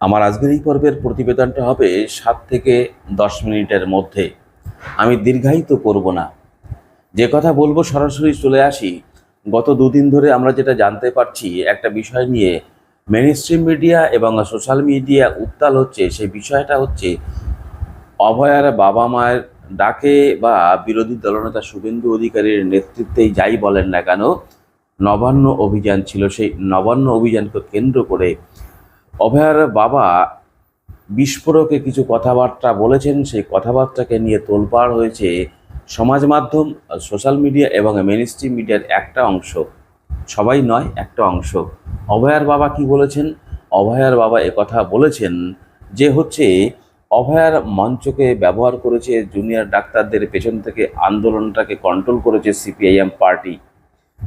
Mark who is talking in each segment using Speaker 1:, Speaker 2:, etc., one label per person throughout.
Speaker 1: আমার আজকের এই পর্বের প্রতিবেদনটা হবে সাত থেকে দশ মিনিটের মধ্যে। আমি দীর্ঘায়িত করব না। যে কথা বলব সরাসরি চলে আসি। গত দুদিন ধরে আমরা যেটা জানতে পারছি, একটা বিষয় নিয়ে মেনস্ট্রিম মিডিয়া এবং সোশ্যাল মিডিয়া উত্তাল হচ্ছে, সেই বিষয়টা হচ্ছে অভয়ার বাবা মায়ের ডাকে বা বিরোধী দলনেতা শুভেন্দু অধিকারীর নেতৃত্বেই যাই বলেন না কেন, নবান্ন অভিযান ছিল। সেই নবান্ন অভিযানকে কেন্দ্র করে অভয়ার বাবা বিস্ফোরকে কিছু কথাবার্তা বলেছেন। সেই কথাবার্তাকে নিয়ে তোলপাড় হয়েছে সমাজ মাধ্যম, সোশ্যাল মিডিয়া এবং মেন স্ট্রিম মিডিয়ার একটা অংশ। সবাই নয়, একটা অংশ। অভয়ার বাবা কি বলেছেন? অভয়ার বাবা কথা বলেছেন যে হচ্ছে, অভয়ার মঞ্চকে ব্যবহার করেছে জুনিয়র ডাক্তারদের পেছন থেকে আন্দোলনটাকে কন্ট্রোল করেছে সিপিআইএম পার্টি।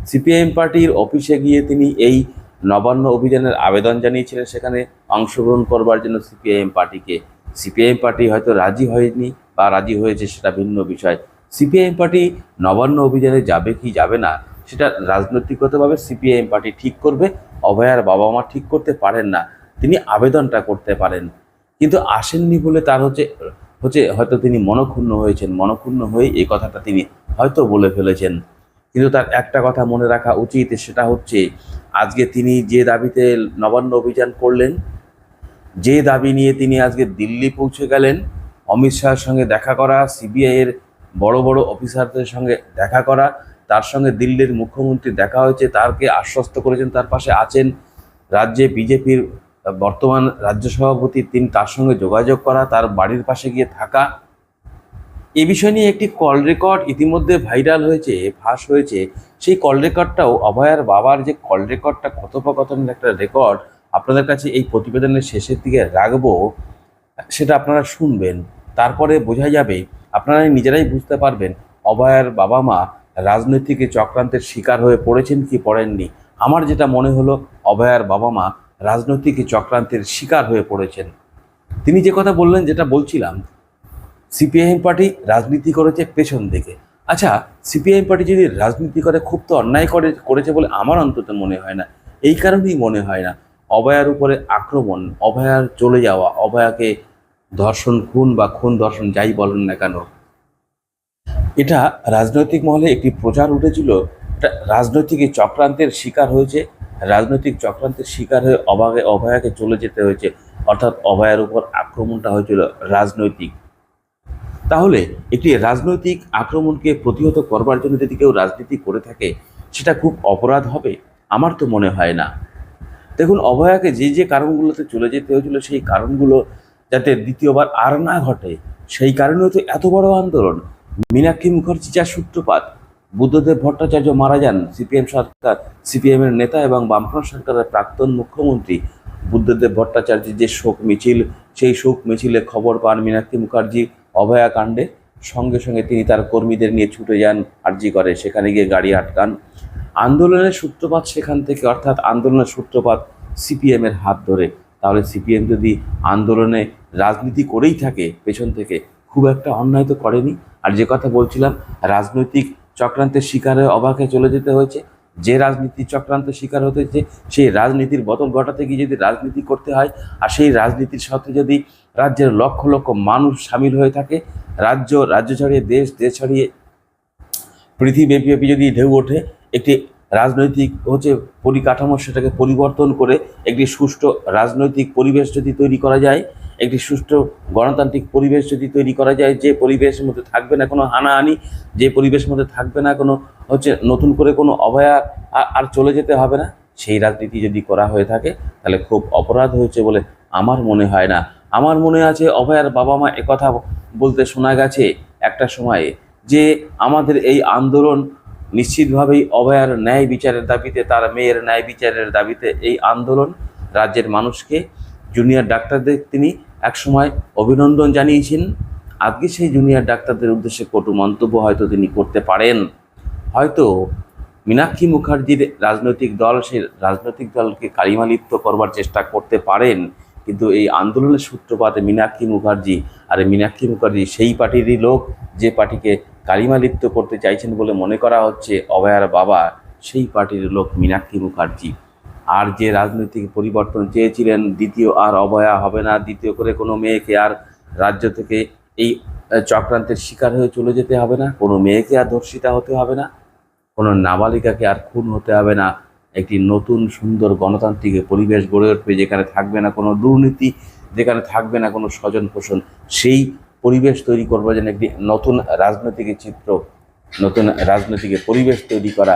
Speaker 1: সিপিআইএম পার্টির অফিসে গিয়ে তিনি এই নবান্ন অভিযানের আবেদন জানিয়েছিলেন। সেখানে অংশগ্রহণ করবার জন্য সিপিআইএম পার্টিকে, সিপিআইএম পার্টি হয়তো রাজি হয়নি বা রাজি হয়েছে সেটা ভিন্ন বিষয়। সিপিআইএম পার্টি নবান্ন অভিযানে যাবে কি যাবে না, সেটা রাজনৈতিকগতভাবে সিপিআইএম পার্টি ঠিক করবে, অভয়ার বাবা মা ঠিক করতে পারেন না, তিনি আবেদনটা করতে পারেন। কিন্তু আসেননি বলে তার হচ্ছে হচ্ছে হয়তো তিনি মনক্ষুণ্ণ হয়েছেন, মনক্ষুণ্ণ হয়ে এই কথাটা তিনি হয়তো বলে ফেলেছেন। কিন্তু তার একটা কথা মনে রাখা উচিত, সেটা হচ্ছে আজকে তিনি যে দাবিতে নবান্ন অভিযান করলেন, যে দাবি নিয়ে তিনি আজকে দিল্লি পৌঁছে গেলেন, অমিত শাহের সঙ্গে দেখা করা, সিবিআই এর বড় বড় অফিসারদের সঙ্গে দেখা করা, তার সঙ্গে দিল্লির মুখ্যমন্ত্রী দেখা হয়েছে, তারকে আশ্বস্ত করেছেন, তার পাশে আছেন রাজ্যে বিজেপির বর্তমান রাজ্য সভাপতি, তিনি তার সঙ্গে যোগাযোগ করা, তার বাড়ির পাশে গিয়ে থাকা এ বিষয় নিয়ে একটি কল রেকর্ড ইতিমধ্যে ভাইরাল হয়েছে, ফাঁস হয়েছে। সেই কল রেকর্ডটাও অভয়ার বাবার যে কল রেকর্ডটা কথোপকথনের একটা রেকর্ড আপনাদের কাছে এই প্রতিবেদনের শেষের দিকে রাখব, সেটা আপনারা শুনবেন। তারপরে বোঝা যাবে আপনারা নিজেরাই বুঝতে পারবেন অভয়ার বাবা মা রাজনৈতিক চক্রান্তের শিকার হয়ে পড়েছেন কি পড়েননি। আমার যেটা মনে হলো অভয়ার বাবা মা রাজনৈতিক চক্রান্তের শিকার হয়ে পড়েছেন। তিনি যে কথা বললেন, যেটা বলছিলাম সিপিআইএম পার্টি রাজনীতি করেছে পেছন দিকে। আচ্ছা সিপিআইএম পার্টি যদি রাজনীতি করে, খুব তো অন্যায় করে, করেছে বলে আমার অন্তত মনে হয় না। এই কারণেই মনে হয় না, অভয়ার উপরে আক্রমণ, অভয়ার চলে যাওয়া, অভয়াকে ধর্ষণ, খুন বা খুন ধর্ষণ যাই বলেন না কেন, এটা রাজনৈতিক মহলে একটি প্রচার উঠেছিল। রাজনৈতিক চক্রান্তের শিকার হয়েছে, রাজনৈতিক চক্রান্তের শিকার হয়ে অভাগে অভয়াকে চলে যেতে হয়েছে। অর্থাৎ অভয়ার উপর আক্রমণটা হয়েছিল রাজনৈতিক। তাহলে একটি রাজনৈতিক আক্রমণকে প্রতিহত করবার জন্য যদি কেউ রাজনীতি করে থাকে, সেটা খুব অপরাধ হবে? আমার তো মনে হয় না। দেখুন, অভয়াকে যে যে কারণগুলোতে চলে যেতে হয়েছিল, সেই কারণগুলো যাতে দ্বিতীয়বার আর না ঘটে, সেই কারণে তো এত বড় আন্দোলন। মীনাক্ষী মুখার্জি যার সূত্রপাত, বুদ্ধদেব ভট্টাচার্য মারা যান, সিপিএম সরকার সিপিএম এর নেতা এবং বামফ্রন্ট সরকারের প্রাক্তন মুখ্যমন্ত্রী বুদ্ধদেব ভট্টাচার্যের যে শোক মিছিল, সেই শোক মিছিলে খবর পান মীনাক্ষী মুখার্জি। অভয়া কাণ্ডে সঙ্গে সঙ্গে তিনি তার কর্মীদের নিয়ে ছুটে যান আর্জি করে। সেখানে গিয়ে গাড়ি আটকান। আন্দোলনের সূত্রপাত সেখান থেকে, অর্থাৎ আন্দোলনের সূত্রপাত সিপিএম এর হাত ধরে। তাহলে সিপিএম যদি আন্দোলনে রাজনীতি করেই থাকে, পেছন থেকে খুব একটা অন্যায় তো করেনি। আর যে কথা বলছিলাম, রাজনৈতিক চক্রান্তের শিকার অবাকে চলে যেতে হয়েছে। যে রাজনীতির চক্রান্তের শিকার হতে হয়েছে, সেই রাজনীতির বদল ঘটাতে গিয়ে যদি রাজনীতি করতে হয়, আর সেই রাজনীতির সাথে যদি রাজ্যের লক্ষ লক্ষ মানুষ সামিল হয়ে থাকে। রাজ্য রাজ্য ছাড়িয়ে দেশ দেশ ছাড়িয়ে পৃথিবীব্যাপী যদি ঢেউ ওঠে, একটি রাজনৈতিক হচ্ছে পরিকাঠামো সেটাকে পরিবর্তন করে একটি সুষ্ঠু রাজনৈতিক পরিবেশ যদি তৈরি করা যায়, একটি সুষ্ঠু গণতান্ত্রিক পরিবেশ যদি তৈরি করা যায়, যে পরিবেশের মধ্যে থাকবে না কোনো হানাহানি, যে পরিবেশের মধ্যে থাকবে না কোনো হচ্ছে নতুন করে কোনো অভয়া আর চলে যেতে হবে না। সেই রাজনীতি যদি করা হয়ে থাকে, তাহলে খুব অপরাধ হয়েছে বলে আমার মনে হয় না। আমার মনে আছে অভয়ার বাবা মা একথা বলতে শোনা গেছে একটা সময়ে যে আমাদের এই আন্দোলন নিশ্চিতভাবেই অভয়ার ন্যায় বিচারের দাবিতে, তার মেয়ের ন্যায় বিচারের দাবিতে এই আন্দোলন রাজ্যের মানুষকে জুনিয়র ডাক্তারদের তিনি একসময় অভিনন্দন জানিয়েছেন। আজকে সেই জুনিয়র ডাক্তারদের উদ্দেশ্যে কটু মন্তব্য হয়তো তিনি করতে পারেন। হয়তো মীনাক্ষী মুখার্জির রাজনৈতিক দল সে রাজনৈতিক দলকে কালিমালিপ্ত করবার চেষ্টা করতে পারেন। কিন্তু এই আন্দোলনের সূত্রপাতে মীনাক্ষী মুখার্জি আর মীনাক্ষী মুখার্জি সেই পার্টিরই লোক যে পার্টিকে কালিমালিপ্ত করতে চাইছেন বলে মনে করা হচ্ছে অভয়ার বাবা, সেই পার্টির লোক মীনাক্ষী মুখার্জি। আর যে রাজনৈতিক পরিবর্তন চেয়েছিলেন, দ্বিতীয় আর অভয়া হবে না, দ্বিতীয় করে কোনো মেয়েকে আর রাজ্য থেকে এই চক্রান্তের শিকার হয়ে চলে যেতে হবে না, কোনো মেয়েকে আর ধর্ষিতা হতে হবে না, কোনো নাবালিকাকে আর খুন হতে হবে না। একটি নতুন সুন্দর গণতান্ত্রিক পরিবেশ গড়ে উঠবে যেখানে থাকবে না কোনো দুর্নীতি, যেখানে থাকবে না কোনো স্বজন পোষণ, সেই পরিবেশ তৈরি করবার জন্য একটি নতুন রাজনৈতিক চিত্র, নতুন রাজনৈতিক পরিবেশ তৈরি করা,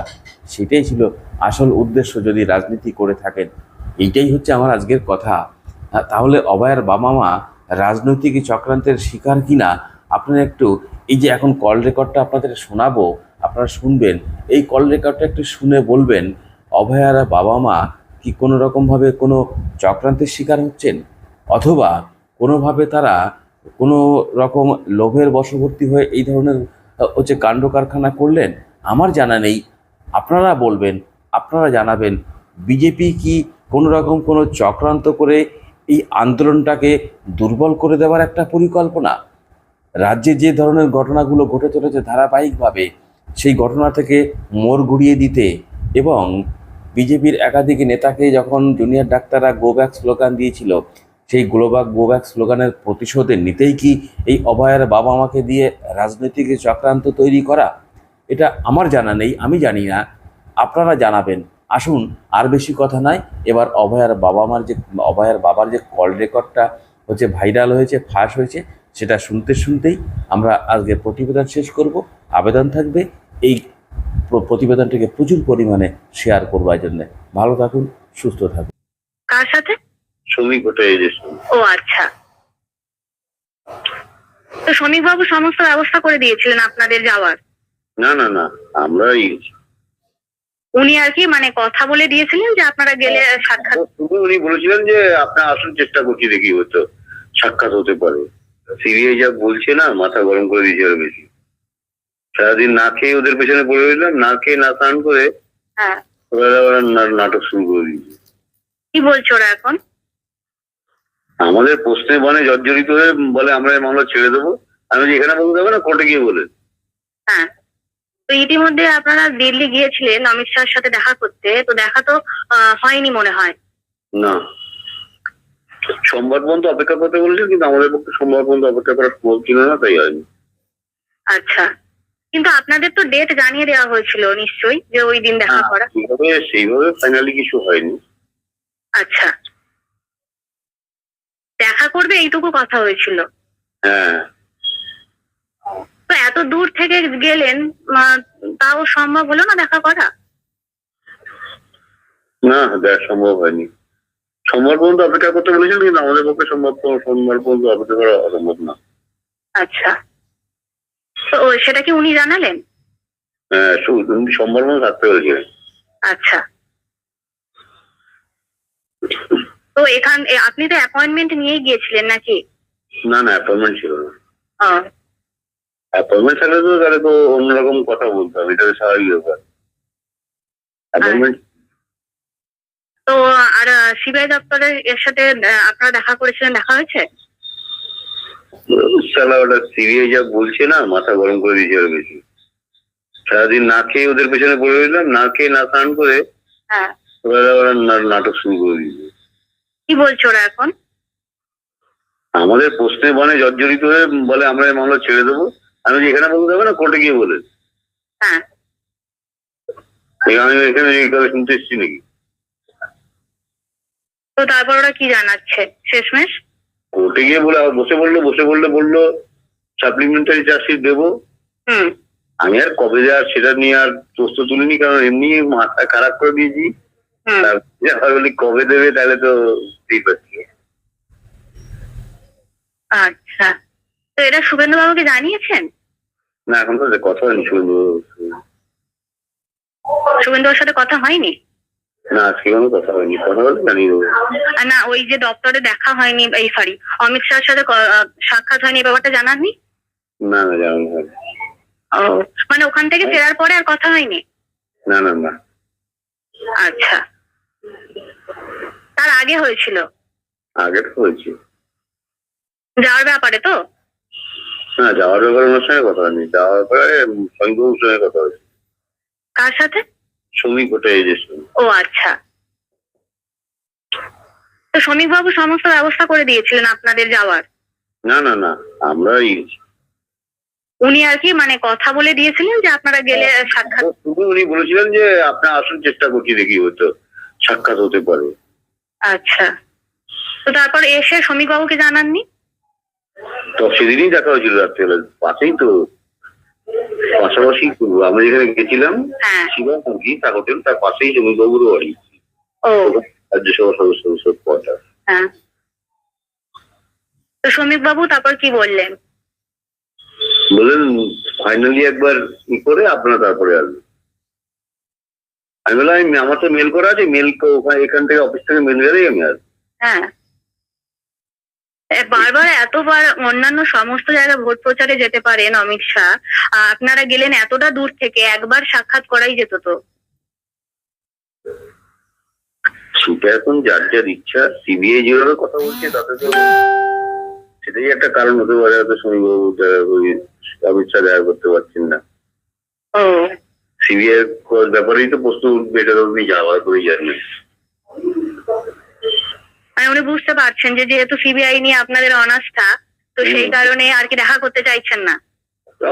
Speaker 1: সেটাই ছিল আসল উদ্দেশ্য যদি রাজনীতি করে থাকেন। এইটাই হচ্ছে আমার আজকের কথা। তাহলে অভয়ের বাবা মা রাজনৈতিক চক্রান্তের শিকার কিনা? আপনারা একটু এই যে এখন কল রেকর্ডটা আপনাদের শোনাবো, আপনারা শুনবেন, এই কল রেকর্ডটা একটু শুনে বলবেন অভয়ার বাবা মা কি কোনো রকমভাবে কোনো চক্রান্তের শিকার হচ্ছেন? অথবা কোনোভাবে তারা কোনো রকম লোভের বশবর্তী হয়ে এই ধরনের হচ্ছে কাণ্ড কারখানা করলেন? আমার জানা নেই। আপনারা বলবেন, আপনারা জানাবেন, বিজেপি কি কোনো রকম কোনো চক্রান্ত করে এই আন্দোলনটাকে দুর্বল করে দেওয়ার একটা পরিকল্পনা? রাজ্যে যে ধরনের ঘটনাগুলো ঘটে চলেছে ধারাবাহিকভাবে, সেই ঘটনা থেকে মোড় ঘুরিয়ে দিতে এবং বিজেপির একাধিক নেতাকে যখন জুনিয়র ডাক্তাররা গো ব্যাক স্লোগান দিয়েছিল, সেই গ্লোবাক গো ব্যাক স্লোগানের প্রতিশোধে নিতেই কি এই অভয়ের বাবা মাকে দিয়ে রাজনৈতিক চক্রান্ত তৈরি করা? এটা আমার জানা নেই, আমি জানি না। আপনারা জানাবেন। আসুন, আর বেশি কথা নাই। এবার অভয়ার বাবা মার যে, অভয়ার বাবার যে কল রেকর্ডটা হচ্ছে ভাইরাল হয়েছে, ফাঁস হয়েছে, সেটা শুনতে শুনতেই আমরা আজকে প্রতিবেদন শেষ করব। আবেদন থাকবে এই প্রতিবেদনটিকে প্রচুর পরিমাণে শেয়ার করবার জন্য। ভালো থাকুন সুস্থ থাকুন।
Speaker 2: কার সাথে?
Speaker 3: শ্রমিক ওটা
Speaker 2: ও আচ্ছা। তো শ্রমিক বাবু সমস্ত ব্যবস্থা করে দিয়েছিলেন আপনাদের যাওয়ার?
Speaker 3: না না না আমরাই
Speaker 2: উনি আর কি মানে কথা বলে দিয়েছিলেন যে আপনারা গেলে সাক্ষাৎ
Speaker 3: উনি বলেছিলেন যে আপনার আসুন চেষ্টা করছি দেখি হয়তো সাক্ষাৎ হতে পারে। সিবিআই যা বলছে না মাথা গরম করে দিয়েছে আরও বেশি। সারাদিন না খেয়ে ওদের পেছনে পড়ে রইলাম না খেয়ে না স্নান করে
Speaker 2: হ্যাঁ।
Speaker 3: ওরা না- নাটক শুরু করে দিয়েছে।
Speaker 2: কি বলছো ওরা এখন?
Speaker 3: আমাদের প্রশ্নে মানে জর্জরিত হয়ে বলে আমরা এই মামলা ছেড়ে দেবো। আমি বলছি, এখানে বলতে হবে না কোর্টে গিয়ে বলে
Speaker 2: হ্যাঁ। তো ইতিমধ্যে আপনারা দিল্লি গিয়েছিলেন অমিত শাহের সাথে দেখা করতে। তো দেখা তো আহ, হয়নি মনে হয়।
Speaker 3: না। সোমবার পর্যন্ত অপেক্ষা করতে বলেছেন কিন্তু আমাদের পক্ষে সোমবার পর্যন্ত অপেক্ষা করা সম্ভব ছিল না তাই হয়নি।
Speaker 2: আচ্ছা। কিন্তু আপনাদের তো ডেট জানিয়ে দেওয়া হয়েছিল নিশ্চয়ই যে ওই দিন দেখা
Speaker 3: হ্যাঁ,
Speaker 2: করা।
Speaker 3: সেইভাবে সেইভাবে ফাইনালি কিছু হয়নি।
Speaker 2: আচ্ছা। দেখা করবে এইটুকু কথা হয়েছিল।
Speaker 3: হ্যাঁ।
Speaker 2: তো এত দূর থেকে গেলেন তাও সম্ভব হলো না দেখা করা?
Speaker 3: না দেওয়া সম্ভব হয়নি। সোমবার পর্যন্ত অপেক্ষা করতে বলেছেন কিন্তু আমাদের পক্ষে সম্ভব সোমবার পর্যন্ত অপেক্ষা করা অসম্ভব না।
Speaker 2: আচ্ছা। সেটা কি উনি জানালেন?
Speaker 3: হ্যাঁ সোমবার থাকতে বলেছিলেন।
Speaker 2: আচ্ছা। তো এখান আপনি তো অ্যাপয়েন্টমেন্ট নিয়ে গিয়েছিলেন নাকি?
Speaker 3: না না অ্যাপয়েন্টমেন্ট ছিল না। অ্যাপয়েন্টমেন্ট থাকলে তো তাহলে তো অন্যরকম কথা বলতে হবে এটা স্বাভাবিক ব্যাপার। অ্যাপয়েন্টমেন্ট
Speaker 2: তো আর সিবিআই দপ্তরের এর সাথে আপনারা দেখা করেছিলেন দেখা হয়েছে?
Speaker 3: সালা ওটা সিবিআই যা বলছে না মাথা গরম করে দিয়েছে আরও বেশি। সারাদিন না খেয়ে ওদের পেছনে পড়ে রইলাম না খেয়ে না স্নান করে
Speaker 2: হ্যাঁ।
Speaker 3: ওরা নাটক শুরু করে দিয়েছে।
Speaker 2: কি বলছো ওরা এখন?
Speaker 3: আমাদের প্রশ্নে মানে জর্জরিত হয়ে বলে আমরা এই মামলা ছেড়ে দেবো। আমি এখানে বলতে হবে না কোর্টে গিয়ে বলে
Speaker 2: হ্যাঁ।
Speaker 3: আমি এখানে এই কথা শুনতে এসেছি নাকি?
Speaker 2: তো তারপর ওরা কি জানাচ্ছে? শেষমেশ?
Speaker 3: কোর্টে গিয়ে বলে আবার বসে বলল বসে বললে বলল সাপ্লিমেন্টারি চার্জশিট দেবো।
Speaker 2: হুম।
Speaker 3: আমি আর কবে দেওয়ার সেটা নিয়ে আর প্রশ্ন তুলিনি কারণ এমনি মাথা খারাপ করে দিয়েছি। বলি কবে দেবে তাহলে তো
Speaker 2: আচ্ছা। তো এটা শুভেন্দু বাবুকে জানিয়েছেন?
Speaker 3: না এখন তো কথা হয়নি শুনব
Speaker 2: শুভেন্দু বাবুর সাথে কথা হয়নি?
Speaker 3: না আজকে কোনো কথা হয়নি কথা বলে জানিয়ে দেবো
Speaker 2: না ওই যে দপ্তরে দেখা হয়নি এই সরি অমিত শাহের সাথে ক- সাক্ষাৎ হয়নি এই ব্যাপারটা জানাননি
Speaker 3: না না জানানো হয়নি।
Speaker 2: ও মানে ওখান থেকে ফেরার পরে আর কথা হয়নি?
Speaker 3: না না না।
Speaker 2: আচ্ছা। তার আগে হয়েছিল?
Speaker 3: আগে তো হয়েছে।
Speaker 2: যাওয়ার ব্যাপারে তো?
Speaker 3: না যাওয়ার ব্যাপারে ওনার সঙ্গে কথা হয়নি। যাওয়ার ব্যাপারে সঙ্গীবাবুর সঙ্গে কথা হয়েছে।
Speaker 2: কার সাথে?
Speaker 3: শ্রমিক ওটা এজেন্সি
Speaker 2: ও আচ্ছা। তো শ্রমিক বাবু সমস্ত ব্যবস্থা করে দিয়েছিলেন আপনাদের যাওয়ার?
Speaker 3: না না না আমরাই
Speaker 2: উনি আর কি মানে কথা বলে দিয়েছিলেন যে আপনারা গেলে সাক্ষাৎ
Speaker 3: শুধু উনি বলেছিলেন যে আপনার আসুন চেষ্টা করছি দেখি হয়তো সাক্ষাৎ হতে পারে।
Speaker 2: আচ্ছা। তো তারপর এসে শ্রমিক বাবুকে জানাননি?
Speaker 3: তো সেদিনই দেখা হয়েছিল রাত্রেবেলা পাশেই তো পাশাপাশি তো আমরা যেখানে গেছিলাম
Speaker 2: হ্যাঁ।
Speaker 3: শিবা কি তার হোটেল তার পাশেই জমিবাবুরও বাড়ি।
Speaker 2: ও।
Speaker 3: রাজ্যসভা সদস্য সদস্য পদটা
Speaker 2: হ্যাঁ। তো শ্রমিক বাবু তারপর কি বললেন?
Speaker 3: বললেন ফাইনালি একবার ই করে আপনারা তারপরে আসবেন। আমি বললাম আমার তো মেল করা আছে মেল এখান থেকে অফিস থেকে মেল গেলেই আমি আসব।
Speaker 2: হ্যাঁ। বারবার এতবার অন্যান্য সমস্ত জায়গায় ভোট প্রচারে যেতে পারেন অমিত শাহ। আপনারা গেলেন এতটা দূর থেকে একবার সাক্ষাৎ করাই যেত তো।
Speaker 3: সেটা এখন যার যার ইচ্ছা সিবিআই যেভাবে কথা বলছে তাতে তো সেটাই একটা কারণ হতে পারে হয়তো শনিবাবু অমিত শাহ দেখা করতে পারছেন না। সিবিআই ব্যাপারেই তো প্রশ্ন উঠবে এটা তো আপনি যাওয়ার করেই জানেন
Speaker 2: মানে উনি বুঝতে পারছেন যে যেহেতু সিবিআই নিয়ে আপনাদের অনাস্থা তো সেই কারণে আর কি দেখা করতে চাইছেন না।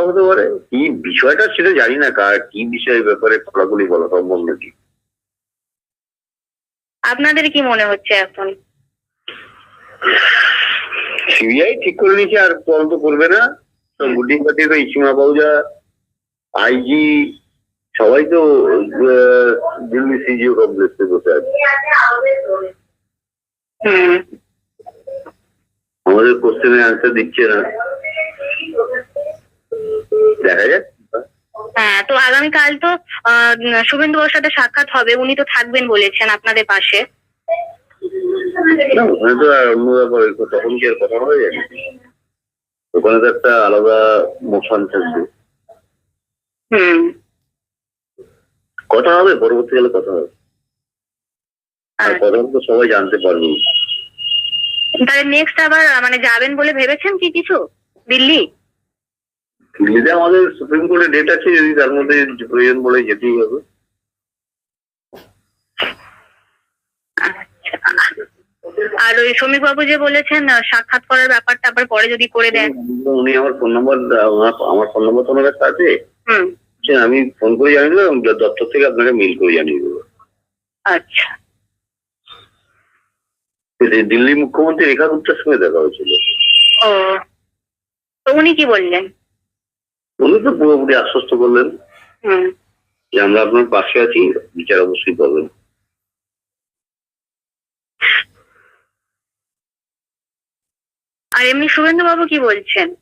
Speaker 3: হতে পারে কি বিষয়টা সেটা জানি না কার কি বিষয়ের ব্যাপারে খোলাখুলি বলা সম্ভব নাকি
Speaker 2: আপনাদের কি মনে হচ্ছে এখন?
Speaker 3: সিবিআই ঠিক করে নিয়েছে আর তদন্ত করবে না। তো গুড্ডি পার্টি তো ইসিমা বাউজা আইজি সবাই তো দিল্লি সিজিও কমপ্লেক্সে বসে আছে। আমাদের কোশ্চেনের অ্যান্সার দিচ্ছে না। দেখা যাক।
Speaker 2: হ্যাঁ তো আগামীকাল তো শুভেন্দু বসুর সাথে সাক্ষাৎ হবে উনি তো থাকবেন বলেছেন আপনাদের পাশে।
Speaker 3: ওখানে তো অন্য ব্যাপার তখন কি আর কথা হয়ে যায় ওখানে তো একটা আলাদা মোশন থাকবে।
Speaker 2: হুম।
Speaker 3: কথা হবে পরবর্তীকালে কথা হবে। আর। কথা তো সবাই জানতে পারবে।
Speaker 2: তাহলে নেক্সট আবার মানে যাবেন বলে ভেবেছেন কি কিছু? দিল্লি?
Speaker 3: দিল্লিতে আমাদের সুপ্রিম কোর্টে ডেট আছে যদি তার মধ্যে প্রয়োজন বলে যেতেই হবে।
Speaker 2: আচ্ছা। আর ওই শ্রমিক বাবু যে বলেছেন সাক্ষাৎ করার ব্যাপারটা আবার পরে যদি করে দেন।
Speaker 3: উনি আমার ফোন নাম্বার আমার ফোন নাম্বার তো ওনার কাছে আছে। আমি ফোন করে জানিয়ে দেবো দপ্তর থেকে আপনাকে মেল করে জানিয়ে দেবো।
Speaker 2: আচ্ছা।
Speaker 3: দিল্লি মুখ্যমন্ত্রী রেখা গুপ্তার সঙ্গে দেখা হয়েছিল।
Speaker 2: ও তো উনি কি বললেন?
Speaker 3: উনি তো পুরোপুরি আশ্বস্ত করলেন।
Speaker 2: হুম।
Speaker 3: যে আমরা আপনার পাশে আছি বিচার অবশ্যই পাবেন।
Speaker 2: আর এমনি শুভেন্দু বাবু কি বলছেন?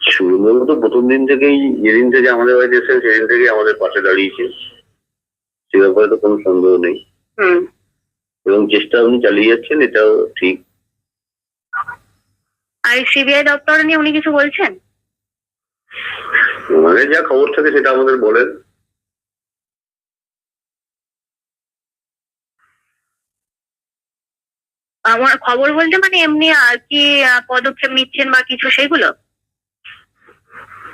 Speaker 3: সুরবাবু তো প্রথম দিন থেকেই যেদিন থেকে আমাদের বাড়িতে এসেছেন সেদিন থেকেই আমাদের পাশে দাঁড়িয়েছে সে ব্যাপারে তো কোনো সন্দেহ নেই।
Speaker 2: হুম।
Speaker 3: এবং চেষ্টা উনি চালিয়ে যাচ্ছেন এটাও ঠিক।
Speaker 2: আর সিবিআই দপ্তর নিয়ে উনি কিছু বলছেন?
Speaker 3: ওনাদের যা খবর থাকে সেটা আমাদের বলেন।
Speaker 2: আমার খবর বলতে মানে এমনি আর কি পদক্ষেপ নিচ্ছেন বা কিছু সেগুলো?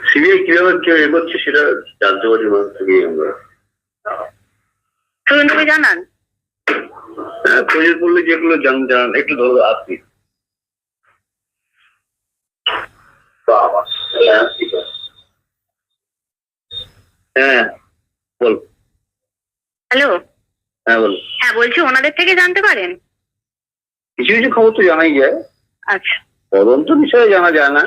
Speaker 3: সিবিআই কীভাবে কেউ এগোচ্ছে সেটা জানতে পারি আমরা।
Speaker 2: শুভেন্দুকে জানান।
Speaker 3: প্রয়োজন পড়লে যেগুলো জান জানান একটু ধরো বাবা, হ্যাঁ, হ্যাঁ বল।
Speaker 2: হ্যালো?
Speaker 3: হ্যাঁ বল।
Speaker 2: হ্যাঁ বলছি ওনাদের থেকে জানতে পারেন?
Speaker 3: কিছু কিছু খবর তো জানাই যায়।
Speaker 2: আচ্ছা।
Speaker 3: তদন্ত বিষয়ে জানা যায় না।